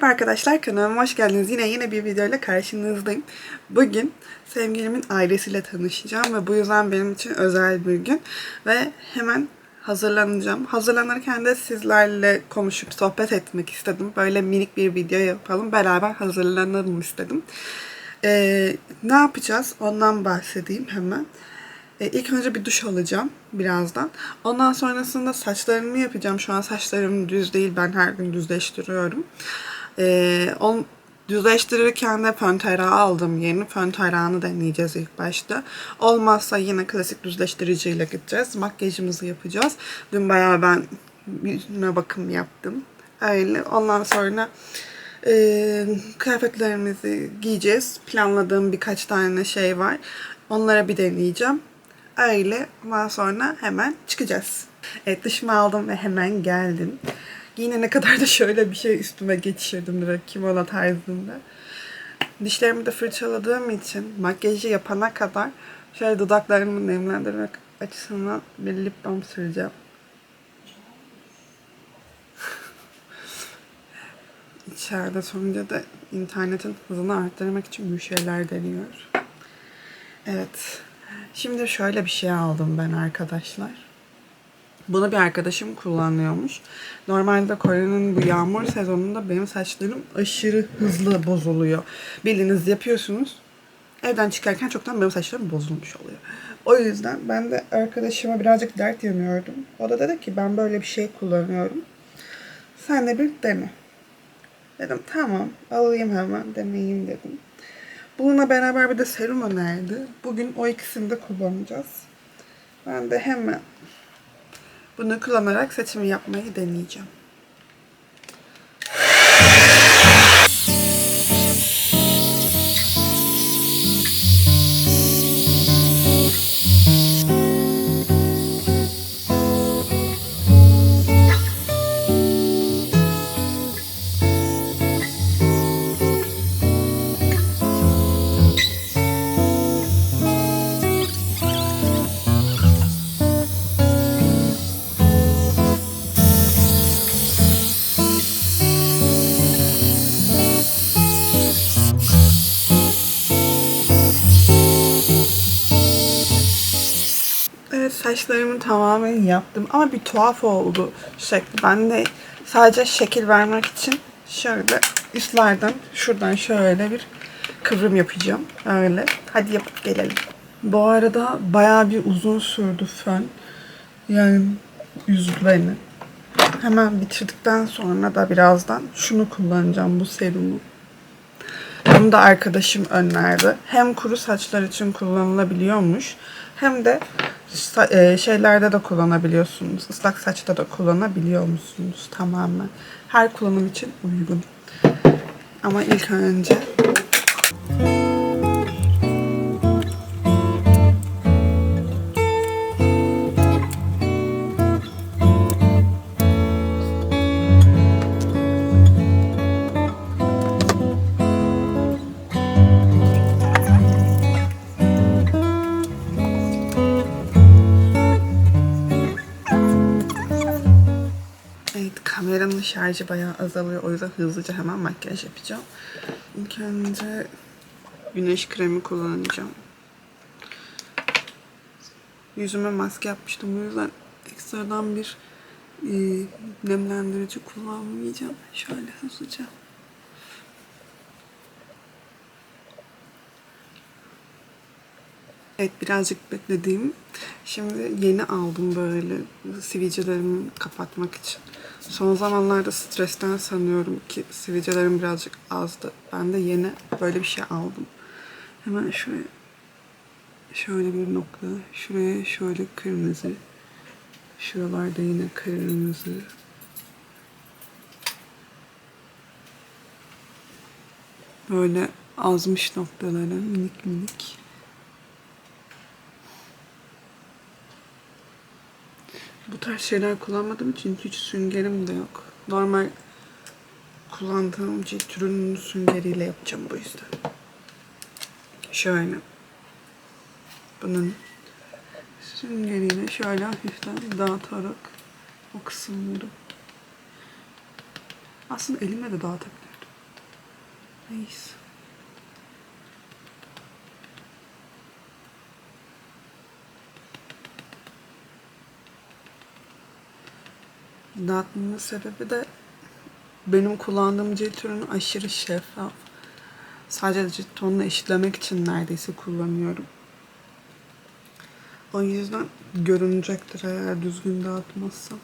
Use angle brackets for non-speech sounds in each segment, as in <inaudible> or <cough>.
Merhaba arkadaşlar kanalıma hoş geldiniz. Yine yine bir videoyla karşınızdayım. Bugün sevgilimin ailesiyle tanışacağım ve bu yüzden benim için özel bir gün. Ve hemen hazırlanacağım. Hazırlanırken de sizlerle konuşup sohbet etmek istedim. Böyle minik bir video yapalım. Beraber hazırlanalım istedim. Ee, ne yapacağız? Ondan bahsedeyim hemen. E, ilk önce bir duş alacağım birazdan. Ondan sonrasında saçlarımı yapacağım. Şu an saçlarım düz değil. Ben her gün düzleştiriyorum. E, on, düzleştirirken de fön tarağı aldım yeni. Fön tarağını deneyeceğiz ilk başta. Olmazsa yine klasik düzleştiriciyle gideceğiz. Makyajımızı yapacağız. Dün bayağı ben yüzüme bakım yaptım. Öyle. Ondan sonra e, kıyafetlerimizi giyeceğiz. Planladığım birkaç tane şey var. Onlara bir deneyeceğim. Öyle. Ondan sonra hemen çıkacağız. Evet dışımı aldım ve hemen geldim. Yine ne kadar da şöyle bir şey üstüme geçirdim direkt kimono tarzında. Dişlerimi de fırçaladığım için makyajı yapana kadar şöyle dudaklarımı nemlendirmek açısından bir lip balm süreceğim. <laughs> İçeride sonuca da internetin hızını arttırmak için bir şeyler deniyor. Evet. Şimdi şöyle bir şey aldım ben arkadaşlar. Bunu bir arkadaşım kullanıyormuş. Normalde Kore'nin bu yağmur sezonunda benim saçlarım aşırı hızlı bozuluyor. Bildiğiniz yapıyorsunuz. Evden çıkarken çoktan benim saçlarım bozulmuş oluyor. O yüzden ben de arkadaşıma birazcık dert yanıyordum. O da dedi ki ben böyle bir şey kullanıyorum. Sen de bir dene. Dedim tamam alayım hemen deneyeyim dedim. Bununla beraber bir de serum önerdi. Bugün o ikisini de kullanacağız. Ben de hemen bunu kullanarak saçımı yapmayı deneyeceğim. Saçlarımı tamamen yaptım ama bir tuhaf oldu şekli. Ben de sadece şekil vermek için şöyle üstlerden şuradan şöyle bir kıvrım yapacağım. Öyle. Hadi yapıp gelelim. Bu arada bayağı bir uzun sürdü fön. Yani üzdü beni. Hemen bitirdikten sonra da birazdan şunu kullanacağım bu serumu. Bunu da arkadaşım önerdi. Hem kuru saçlar için kullanılabiliyormuş hem de şeylerde de kullanabiliyorsunuz. Islak saçta da kullanabiliyor musunuz tamamen. Her kullanım için uygun. Ama ilk önce şarjı bayağı azalıyor. O yüzden hızlıca hemen makyaj yapacağım. İlk önce güneş kremi kullanacağım. Yüzüme maske yapmıştım. O yüzden ekstradan bir e, nemlendirici kullanmayacağım. Şöyle hızlıca. Evet birazcık bekledim. Şimdi yeni aldım böyle sivilcelerimi kapatmak için. Son zamanlarda stresten sanıyorum ki sivilcelerim birazcık azdı. Ben de yeni böyle bir şey aldım. Hemen şöyle şöyle bir nokta. Şuraya şöyle kırmızı. Şuralarda yine kırmızı. Böyle azmış noktalara minik minik. Bu tarz şeyler kullanmadığım için hiç süngerim de yok. Normal kullandığım cilt ürününün süngeriyle yapacağım bu yüzden. Şöyle. Bunun süngeriyle şöyle hafiften dağıtarak o kısımları. Aslında elimle de dağıtabilirdim. Neyse. Dağıtmamın sebebi de benim kullandığım cilt ürünü aşırı şeffaf. Sadece cilt tonunu eşitlemek için neredeyse kullanıyorum. O yüzden görünecektir eğer düzgün dağıtmazsam.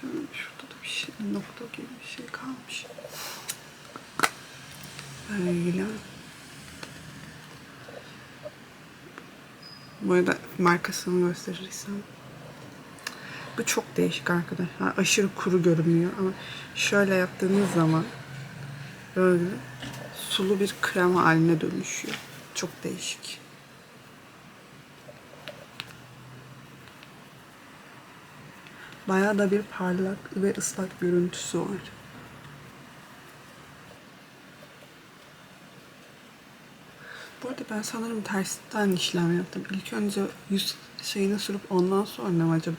Şöyle şurada da bir şey, nokta gibi bir şey kalmış. Böyle. Bu arada markasını gösterirsem. Bu çok değişik arkadaşlar. Aşırı kuru görünüyor ama şöyle yaptığınız zaman böyle sulu bir krem haline dönüşüyor. Çok değişik. Bayağı da bir parlak ve ıslak görüntüsü var. Bu arada ben sanırım tersten işlem yaptım. İlk önce yüz şeyini sürüp ondan sonra mı acaba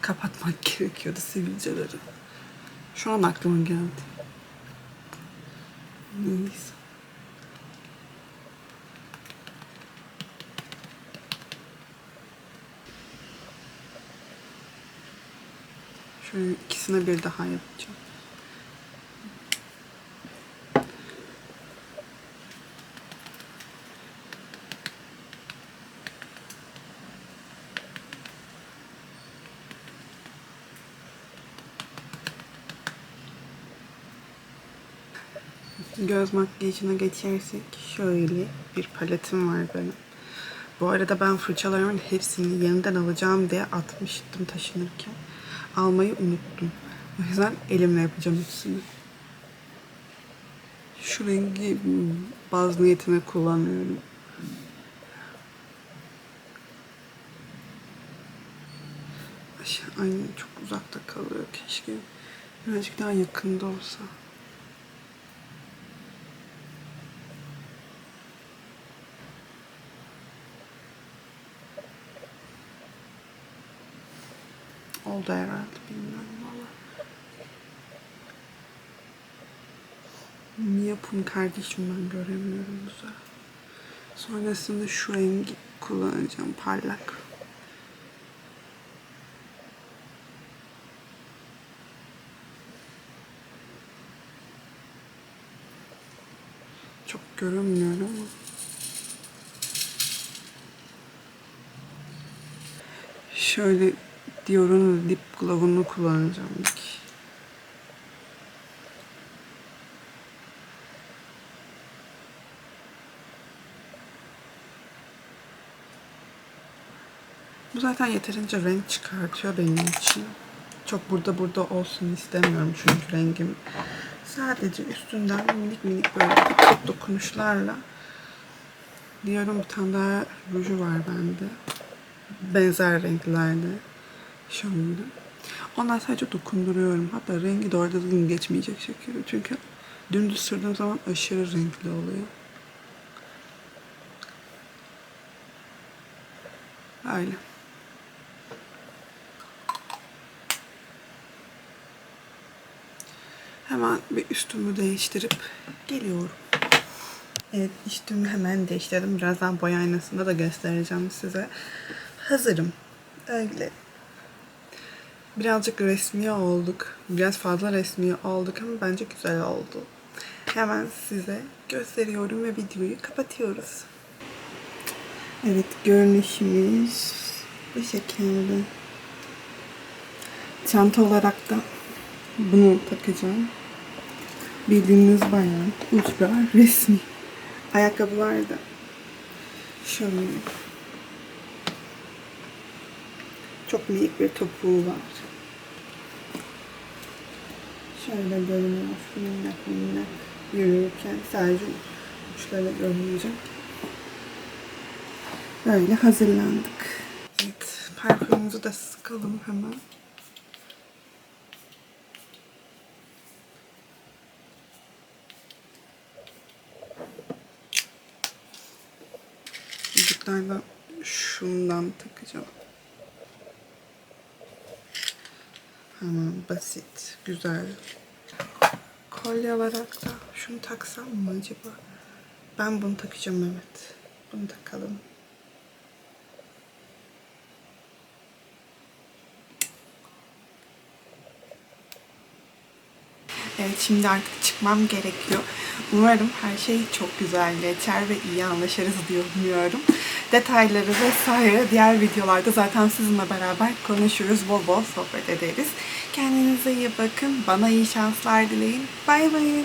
kapatmak <laughs> gerekiyordu sivilceleri. Şu an aklıma geldi. Neyse. Şöyle ikisine bir daha yapacağım. Göz makyajına geçersek şöyle bir paletim var benim. Bu arada ben fırçalarımın hepsini yeniden alacağım diye atmıştım taşınırken. Almayı unuttum. O yüzden elimle yapacağım hepsini. Şu rengi baz niyetine kullanıyorum. Aynen çok uzakta kalıyor keşke. Birazcık daha yakında olsa. Oldu herhalde bilmiyorum valla. Niye yapım kardeşim ben göremiyorum sefer. Sonrasında şu rengi kullanacağım parlak. Çok görünmüyor ama. Şöyle Dior'un lip glow'unu kullanacağım ilk. Bu zaten yeterince renk çıkartıyor benim için. Çok burada burada olsun istemiyorum çünkü rengim. Sadece üstünden minik minik böyle dokunuşlarla Diyorum bir tane daha ruju var bende. Benzer renklerde. Şöyle. Ondan sadece dokunduruyorum. Hatta rengi doğru düzgün geçmeyecek şekilde. Çünkü dümdüz sürdüğüm zaman aşırı renkli oluyor. Öyle. Hemen bir üstümü değiştirip geliyorum. Evet üstümü hemen değiştirdim. Birazdan boy aynasında da göstereceğim size. Hazırım. Öyle. Birazcık resmi olduk. Biraz fazla resmi olduk ama bence güzel oldu. Hemen size gösteriyorum ve videoyu kapatıyoruz. Evet görünüşümüz bu şekilde. Çanta olarak da bunu takacağım. Bildiğiniz bayağı ultra resmi. Ayakkabılar da şöyle. Çok minik bir topuğu var. Şöyle görünüyor. Minnak minnak yürürken sadece uçları görünecek. Böyle hazırlandık. Evet, parfümümüzü de sıkalım hemen. uçlardan şundan takacağım. Hemen basit, güzel. Kolye olarak da şunu taksam mı acaba? Ben bunu takacağım evet. Bunu takalım. Evet şimdi artık çıkmam gerekiyor. Umarım her şey çok güzel geçer ve iyi anlaşırız diye umuyorum. Detayları vesaire diğer videolarda zaten sizinle beraber konuşuruz. Bol bol sohbet ederiz. Kendinize iyi bakın. Bana iyi şanslar dileyin. Bay bay.